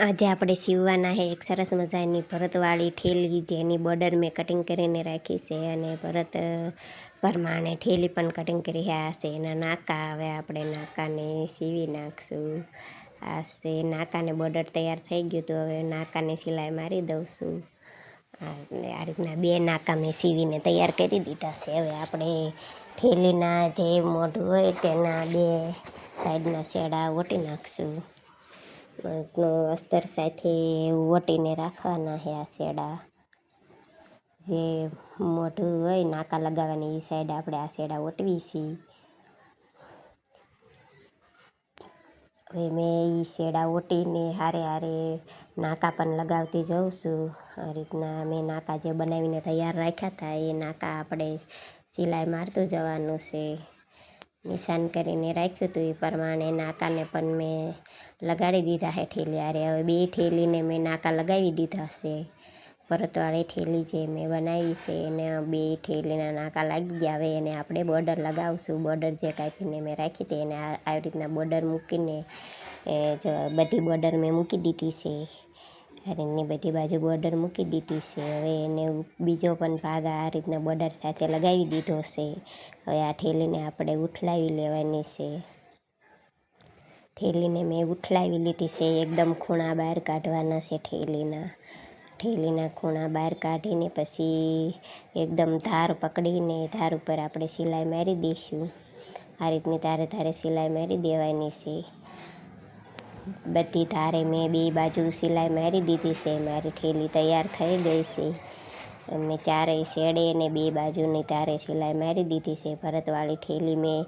આજે આપણે સીવવાના છે એક સરસ મજાની ભરતવાળી ઠેલી જેની બોર્ડર મેં કટિંગ કરીને રાખી છે અને ભરત પ્રમાણે ઠેલી પણ કટિંગ કરી રહ્યા છે. એના નાકા હવે આપણે નાકાને સીવી નાખશું. આ છે, નાકાને બોર્ડર તૈયાર થઈ ગયું તો હવે નાકાને સિલાઈ મારી દઉં છું. આ રીતના બે નાકા મેં સીવીને તૈયાર કરી દીધા છે. હવે આપણે ઠેલીના જે મોઢું હોય તેના બે સાઈડના શેડા ઓટી નાખશું. અસ્તર સાથે વટીને રાખવાના છે આ શેડા. જે મોઢું હોય નાકા લગાવવાની એ સાઈડ આપણે આ શેડા ઓટવી છીએ હવે મેં એ શેડા ઓટીને હારે હારે નાકા પણ લગાવતી જાઉં છું. આ રીતના મેં નાકા જે બનાવીને તૈયાર રાખ્યા હતા એ નાકા આપણે સિલાઈ મારતું જવાનું છે. નિશાન કરીને રાખ્યું હતું એ પ્રમાણે નાકાને પણ મેં લગાડી દીધા છે ઠેલી. હારે હવે બે ઠેલીને મેં નાકા લગાવી દીધા છે પરતવાળી ઠેલી જે મેં બનાવી છે એને બે ઠેલીના નાકા લાગી ગયા. હવે એને આપણે બોર્ડર લગાવશું. બોર્ડર જે કાપીને મેં રાખી હતી એને આવી રીતના બોર્ડર મૂકીને બધી બોર્ડર મેં મૂકી દીધી છે. રીતની બધી બાજુ બોર્ડર મૂકી દીધી છે. હવે એને બીજો પણ ભાગ આ રીતના બોર્ડર સાથે લગાવી દીધો છે. હવે આ ઠેલીને આપણે ઉઠલાવી લેવાની છે. ઠેલીને મેં ઉઠલાવી લીધી છે. એકદમ ખૂણા બહાર કાઢવાના છે ઠેલીના ઠેલીના ખૂણા બહાર કાઢીને પછી એકદમ ધાર પકડીને ધાર ઉપર આપણે સિલાઈ મારી દઈશું. આ રીતની તારે તારે સિલાઈ મારી દેવાની છે. બધી ધારે મેં બે બાજુ સિલાઈ મારી દીધી છે. મારી ઠેલી તૈયાર થઈ ગઈ છે. મેં ચારેય શેડે ને બે બાજુની તારે સિલાઈ મારી દીધી છે. ભરતવાળી ઠેલી મેં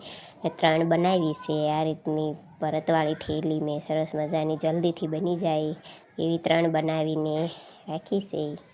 ત્રણ બનાવી છે. આ રીતની ભરતવાળી ઠેલી મેં સરસ મજાની જલ્દીથી બની જાય એવી ત્રણ બનાવીને રાખી છે.